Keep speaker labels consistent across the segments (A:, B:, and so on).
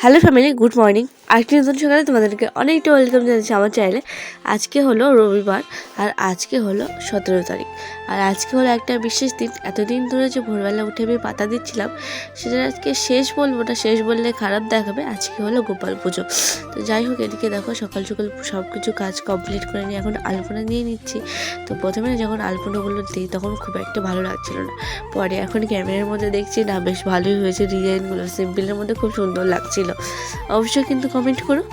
A: Hello family good morning আরেকটি নতুন সকালে তোমাদেরকে অনেকটা ওয়েলকাম জানাচ্ছি আমার চ্যানেলে আজকে হলো রবিবার, আর আজকে হলো সতেরো তারিখ। আর আজকে হলো একটা বিশেষ দিন। এতদিন ধরে যে ভোরবেলা উঠে আমি পাতা দিচ্ছিলাম, সেটা আজকে শেষ বলব না, শেষ বললে খারাপ দেখাবে। আজকে হলো গোপাল পুজো। তো যাই হোক, এদিকে দেখো সকাল সকাল সব কিছু কাজ কমপ্লিট করে নিয়ে এখন আলপনা দিয়ে নিচ্ছি। তো প্রথমে যখন আলপনাগুলো দিই, তখন খুব একটা ভালো লাগছিল না। পরে এখন ক্যামেরার মধ্যে দেখছি, না, বেশ ভালোই হয়েছে। ডিজাইনগুলো, সিম্পলের মধ্যে খুব সুন্দর লাগছিল। অবশ্যই কিন্তু কমেন্ট করো।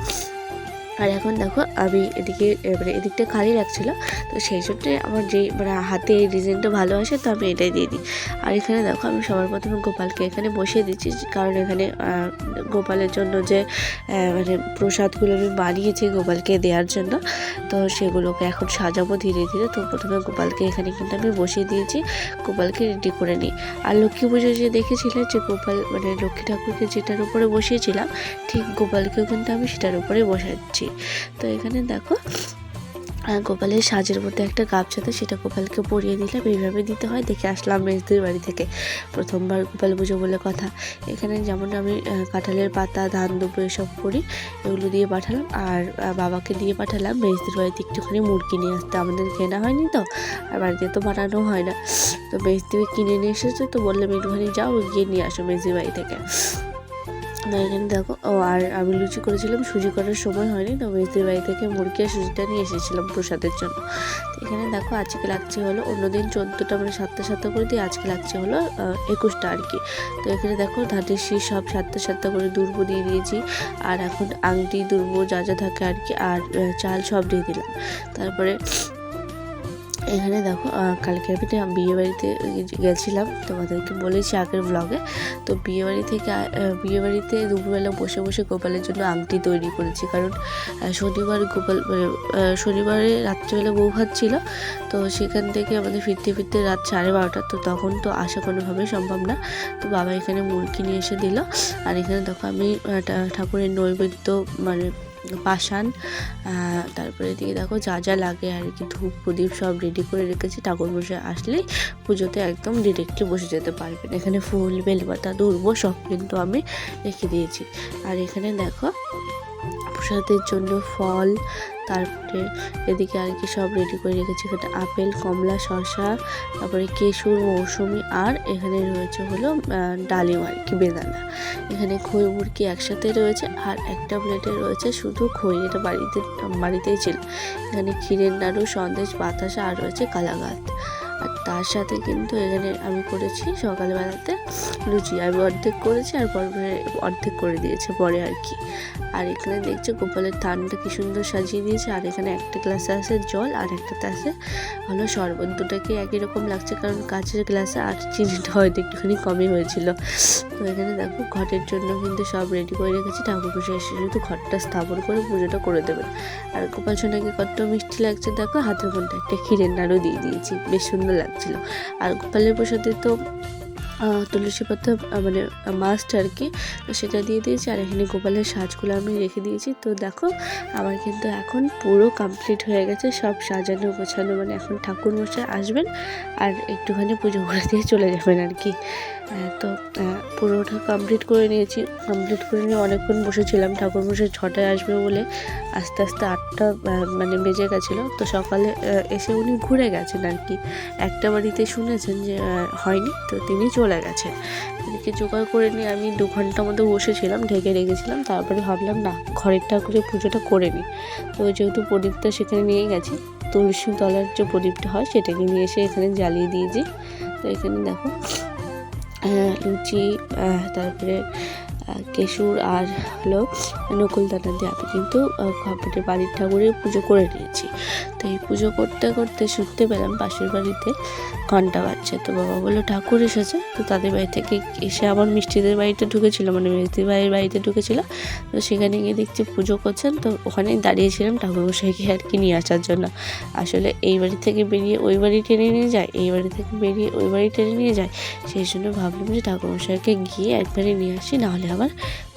A: আর এখন দেখো আমি এদিকে মানে এদিকটা খালি লাগছিল তো সেই জন্যে আমার যে মানে হাতে ডিজাইনটা ভালো আসে তো আমি এটাই দিয়ে দিই। আর এখানে দেখো আমি সবার প্রথমে গোপালকে এখানে বসিয়ে দিচ্ছি, কারণ এখানে গোপালের জন্য যে মানে প্রসাদগুলো আমি বানিয়েছি গোপালকে দেওয়ার জন্য, তো সেগুলোকে এখন সাজাবো ধীরে ধীরে। তো প্রথমে গোপালকে এখানে কিন্তু আমি বসিয়ে দিয়েছি, গোপালকে রেডি করে নিই। আর লক্ষ্মী পুজো যে দেখেছিলে যে গোপাল মানে লক্ষ্মী ঠাকুরকে যেটার উপরে বসিয়েছিলাম, ঠিক গোপালকেও কিন্তু আমি সেটার উপরে বসাচ্ছি। তো এখানে দেখো গোপালের সাজের মধ্যে একটা গামছাতে সেটা গোপালকে পরিয়ে দিলাম এইভাবে দিতে হয়। দেখে আসলাম মেজদির বাড়ি থেকে। প্রথমবার গোপাল পুজো বলে কথা। এখানে যেমন আমি কাঁঠালের পাতা, ধান দুপুর এসব করি, এগুলো দিয়ে পাঠালাম। আর বাবাকে দিয়ে পাঠালাম মেজদির বাড়িতে একটুখানি মুরগি নিয়ে আসতে। আমাদের কেনা হয়নি তো, আর বাড়িতে তো বানানো হয় না। তো মেজদিকে কিনে নিয়ে এসেছে, তো বললাম একটুখানি যাও, গিয়ে নিয়ে আসো মেজদির বাড়ি থেকে। তো এখানে দেখো, ও আর আমি লুচি করেছিলাম, সুজি করার সময় হয়নি, তো মেজদির বাড়ি থেকে মুরগি আর সুজিটা নিয়ে এসেছিলাম প্রসাদের জন্য। তো এখানে দেখো, আজকে লাগছে হলো, অন্যদিন চোদ্দোটা মানে সাতটা সাতটা করে দিয়ে আজকে লাগছে হলো একুশটা আর কি। তো এখানে দেখো, ধানের শীষ সব সাতটা সাতটা করে দুর্ব দিয়ে দিয়েছি, আর এখন আংটি, দুর্ব যা যা থাকে আর কি, আর চাল সব দিয়ে দিলাম। তারপরে এখানে দেখো কালকে আমি না বিয়ে বাড়িতে গেছিলাম। তোমাদেরকে বলেছি আগের ব্লগে তো বিয়ে বাড়ি থেকে আহ, বিয়ে বাড়িতে দুপুরবেলা বসে বসে গোপালের জন্য আংটি তৈরি করেছি। কারণ শনিবার গোপাল মানে শনিবারে রাত্রিবেলা বউ ভাত ছিল। তো সেখান থেকে আমাদের ফিরতে ফিরতে রাত সাড়ে বারোটা। তো তখন তো আসা কোনোভাবেই সম্ভব না। তো বাবা এখানে মুরগি নিয়ে এসে দিল। আর এখানে দেখো আমি ঠাকুরের নৈবেদ্য মানে পাশান তারপরে এদিকে দেখো যা যা লাগে আর কি ধূপ প্রদীপ সব রেডি করে রেখেছি। ঠাকুর বসে আসলেই পুজোতে একদম ডিরেক্টলি বসে যেতে পারবেন। এখানে ফুল, বেলপাতা দুর্ব সব কিন্তু আমি রেখে দিয়েছি। আর এখানে দেখো প্রসাদের জন্য ফল, তারপরে এদিকে আর কি সব রেডি করে রেখেছি। এখানে আপেল, কমলা, শসা, তারপরে কেশুর, মৌসুমি, আর এখানে রয়েছে হলো ডালিম আর কি, বেদানা। এখানে খই, মুরগি একসাথে রয়েছে, আর একটা প্লেটে রয়েছে শুধু খই, এটা বাড়িতে, বাড়িতেই ছিল। এখানে ক্ষীরের নাড়ু সন্দেশ, বাতাসা, আর রয়েছে কালাগাত আর তার সাথে কিন্তু এখানে আমি করেছি সকালবেলাতে লুচি। আমি অর্ধেক করেছি আর পরে অর্ধেক করে দিয়েছে পরে আর কি। আর এখানে দেখছ গোপালের থানটা কি সুন্দর সাজিয়ে দিয়েছে, আর এখানে একটা গ্লাসে আছে জল আর একটাতে আছে হলো শরবত। দুটাকে একই রকম লাগছে কারণ কাঁচের গ্লাসে আর চিনিটা হয়তো একটুখানি কমই হয়েছিল। তো এখানে দেখো ঘটের জন্য কিন্তু সব রেডি করে রেখেছি। ঠাকুর বসে এসে শুধু ঘরটা স্থাপন করে পুজোটা করে দেবে। আর গোপাল সোনাকে কত মিষ্টি লাগছে দেখো, হাতের মধ্যে একটা ক্ষীরের নাড়ু দিয়ে দিয়েছি, বেশ সুন্দর লাগছিল। আর গোপালের প্রসাদে তো তুলসী পাতা মানে মাস্ট আর কি সেটা দিয়ে দিয়েছি। আর এখানে গোপালের সাজগুলো আমি রেখে দিয়েছি। তো দেখো, আমার কিন্তু এখন পুরো কমপ্লিট হয়ে গেছে, সব সাজানো, গোছানো মানে এখন ঠাকুর মশাই আসবেন আর একটুখানি পুজো করে দিয়ে চলে যাবেন আর কি। তো পুরোটা কমপ্লিট করে নিয়েছি। কমপ্লিট করে নিয়ে অনেকক্ষণ বসেছিলাম। ঠাকুর মশাই ছটায় আসবে বলে আস্তে আস্তে আটটা মানে বেজে গেছিল। তো সকালে এসে উনি ঘুরে গেছেন আর কি। একটা বাড়িতে শুনেছেন যে হয়নি, তো তিনি চলে গেছেন। এদিকে জোগাড় করে নিয়ে আমি দু ঘণ্টা মতো বসেছিলাম, ঢেকে রেখেছিলাম। তারপরে ভাবলাম, না, ঘরের ঠাকুরের পুজোটা করে নিই। তো যেহেতু প্রদীপটা সেখানে নিয়ে গেছি, তুলসী তলার যে প্রদীপটা হয়, সেটাকে নিয়ে এসে এখানে জ্বালিয়ে দিয়েছি। তো এখানে দেখো লুচি তারপরে কেশুর আর হলো নকুলদানা দিয়ে আমি কিন্তু খপটের বাড়ির ঠাকুরের পুজো করে নিয়েছি। তো এই পুজো করতে করতে শুনতে পেলাম পাশের বাড়িতে ঘণ্টা বাজছে। তো বাবা বলল, ঠাকুর এসেছে। তো তাদের বাড়ি থেকে এসে আবার মিষ্টিদের বাড়িতে ঢুকেছিল মানে মেজদির বাড়ির বাড়িতে ঢুকেছিল। তো সেখানে গিয়ে দেখছি পুজো করছেন। তো ওখানেই দাঁড়িয়েছিলাম ঠাকুরমশাইকে আর কি নিয়ে আসার জন্য। আসলে এই বাড়ি থেকে বেরিয়ে ওই বাড়ি টেনে নিয়ে যায়, এই বাড়ি থেকে বেরিয়ে ওই বাড়ি টেনে নিয়ে যায়। সেই জন্য ভাবলাম যে ঠাকুরমশাইকে গিয়ে একবারে নিয়ে আসি, নাহলে আবার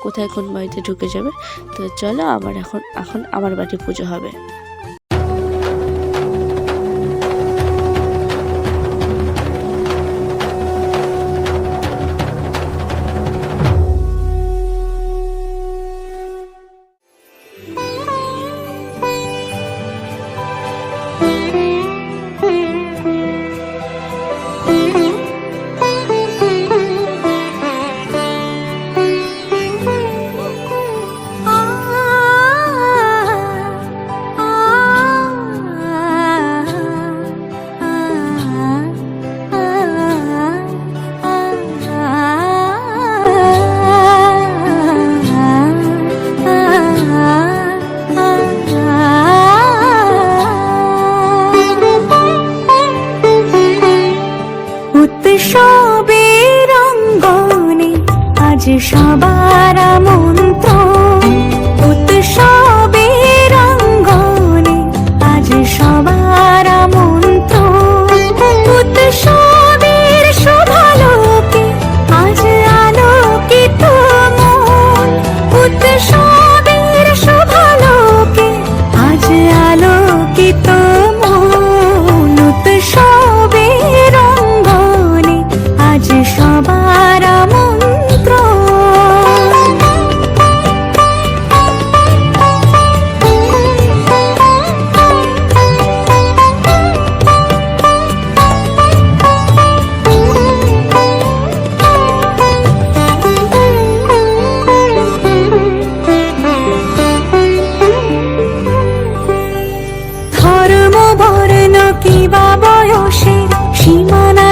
A: কোথায় কোন বাড়িতে ঢুকে যাবে। তো চলো, আমার এখন এখন আমার বাড়ি পুজো হবে।
B: সবার মন্ত্র উৎসব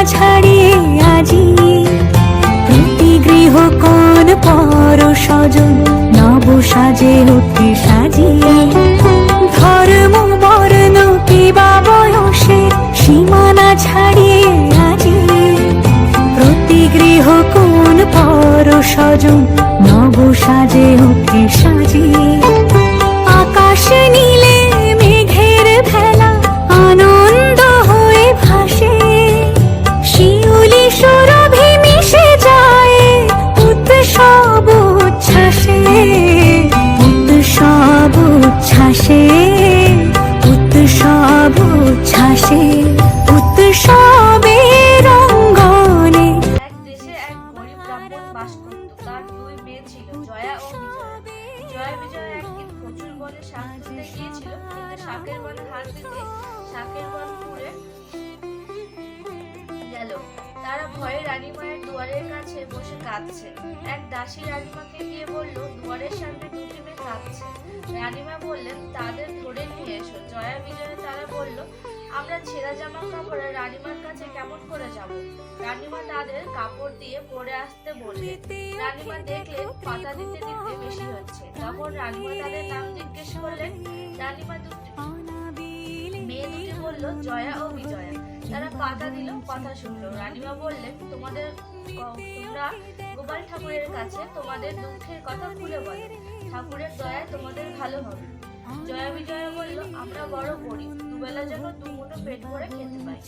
B: ছাড়িয়ে আজি। প্রতি গৃহ কোন পর স্বজন নব সাজে হতে সাজিয়ে। ধর্ম, বর্ণ, কিবা বয়সে সীমানা ছাড়িয়ে আজি। প্রতি গৃহ কোন পর স্বজন
A: গেল তারা ভয়ে রানীমায়ের দুয়ারের কাছে বসে কাঁদছে। এক দাসী রানীমাকে গিয়ে বলল, দুয়ারের সামনে দুটি মেয়ে কাঁদছে? রানীমা বললেন, তাদের ধরে নিয়ে এসো। জয়া বিজয়া তারা বলল, আমরা ছেঁড়া জামা কাপড়ে রানীমার কাছে কেমন করে যাব? রানীমা তাদের কাপড় দিয়ে পরে আসতে বললেন। রানীমা দেখলেন, পাতা দিতে দিতে বেশি হচ্ছে। তখন রানীমা তাদের নাম জিজ্ঞেস করলেন। রানীমা দুটি মেয়ে দুটি বলল, জয়া ও বিজয়া। তারা পাতা দিল কথা শুনলো রানীমা বললেন, তোমাদের তোমরা গোপাল ঠাকুরের কাছে তোমাদের দুঃখের কথা খুলে বলো। ঠাকুরের দয়ায় তোমাদের ভালো হবে। জয়া বিজয়া বলল, আমরা বড় করি দুবেলা যেন দুমুঠো পেট ভরে খেতে পাই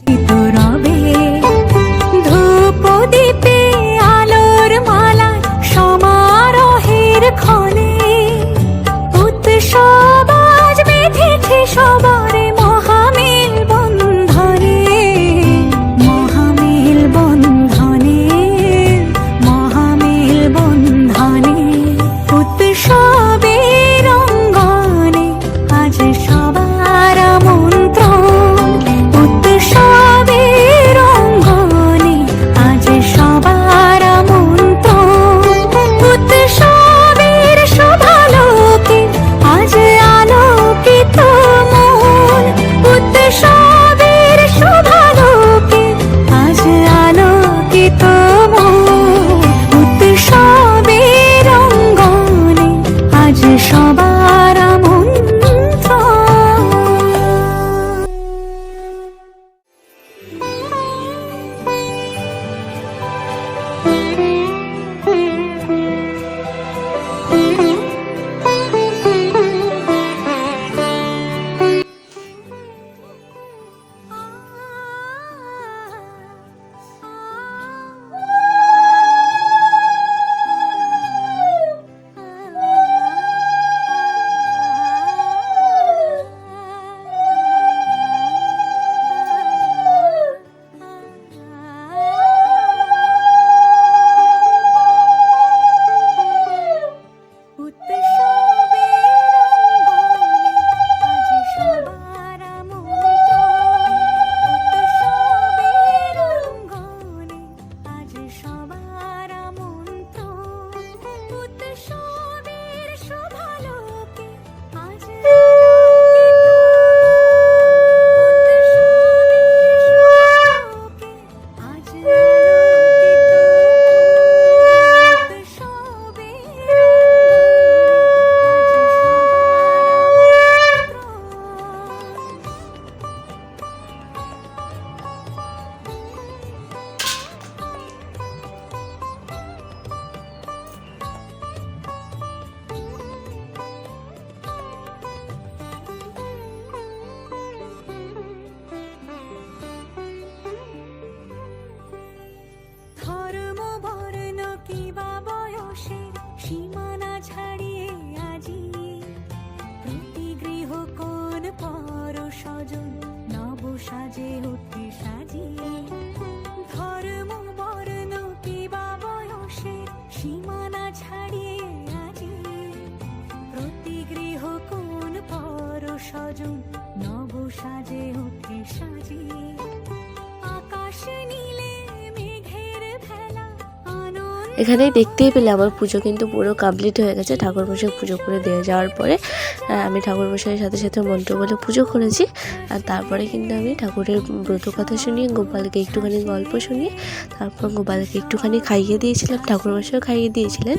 A: এখানেই দেখতেই পেলে আমার পুজো কিন্তু পুরো কমপ্লিট হয়ে গেছে। ঠাকুর ঠাকুরমশাই পুজো করে দিয়ে যাওয়ার পরে আমি ঠাকুরমশাইয়ের সাথে সাথে মন্ত্র বলে পুজো করেছি। আর তারপরে কিন্তু আমি ঠাকুরের ব্রত কথা শুনিয়ে, গোপালকে একটুখানি গল্প শুনিয়ে, তারপর গোপালকে একটুখানি খাইয়ে দিয়েছিলাম, ঠাকুর ঠাকুরমশাইও খাইয়ে দিয়েছিলেন।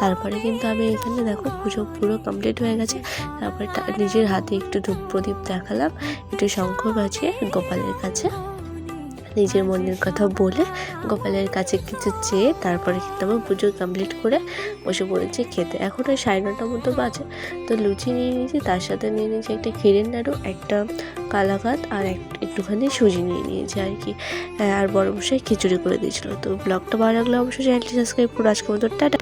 A: তারপরে কিন্তু আমি এখানে দেখো পুজো পুরো কমপ্লিট হয়ে গেছে। তারপরে নিজের হাতে একটু ধূপ প্রদীপ দেখালাম, একটু শঙ্খ বাজিয়ে গোপালের কাছে নিজের মনের কথা বলে গোপালের কাছে কিছু চেয়ে তারপরে কিন্তু আমার পুজো কমপ্লিট করে বসে পড়েছি খেতে। এখন ওই সাড়ে নটার মতো বাজে। তো লুচি নিয়ে নিয়েছি, তার সাথে নিয়ে নিয়েছি একটা ক্ষীরের নাড়ু, একটা কালাকাত আর এক, একটুখানি সুজি নিয়ে নিয়েছি আর কি। আর বড় মশাই খিচুড়ি করে দিয়েছিল। তো ব্লগটা ভালো লাগলে অবশ্যই চ্যানেলটি সাবস্ক্রাইব করে। আজকের মতো টাটা।